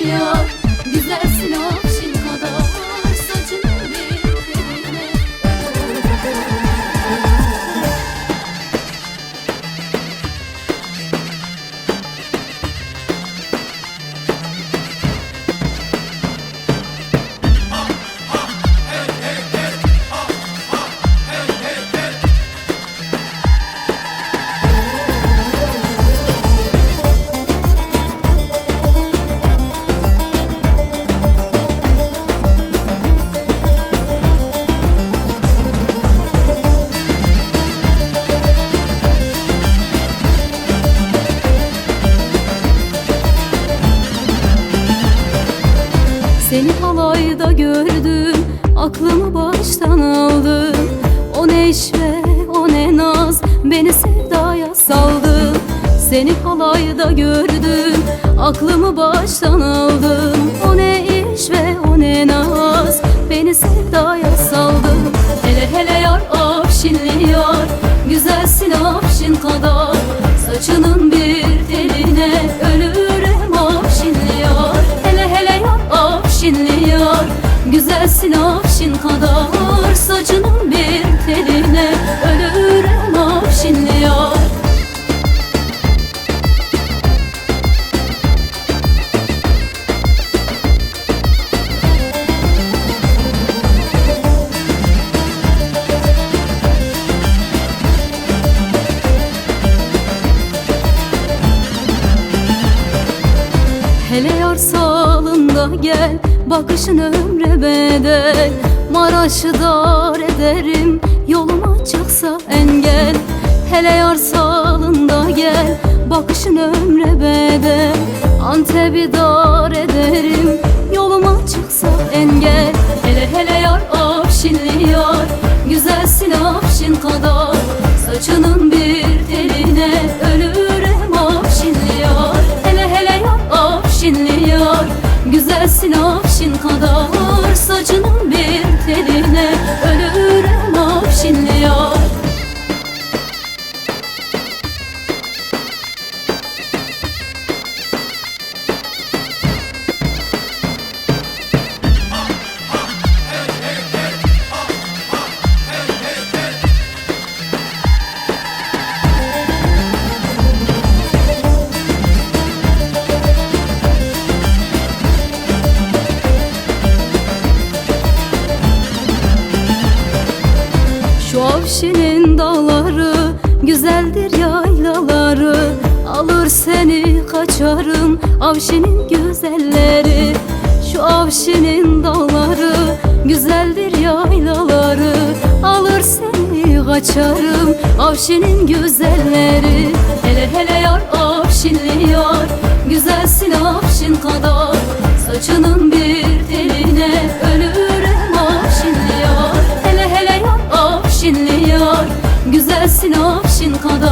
yar Seni halayda gördüm Aklımı baştan aldın O ne işve o ne naz Beni sevdaya saldın Seni halayda gördüm Aklımı baştan aldın O ne iş o ne naz Hele yar sağlığında gel Bakışın ömre bedel. Maraş'ı dar ederim Yoluma çıksa engel. Hele yar sağlığında gel Bakışın ömre bedel. Antep'i dar ederim Şu avşinin dağları Güzeldir yaylaları. Alır seni kaçarım Avşinin güzelleri. Şu avşinin dağları Güzeldir yaylaları. Alır seni kaçarım Avşinin güzelleri. Hele hele yar avşinli yar Güzelsin avşin kadar. Saçının bir kadar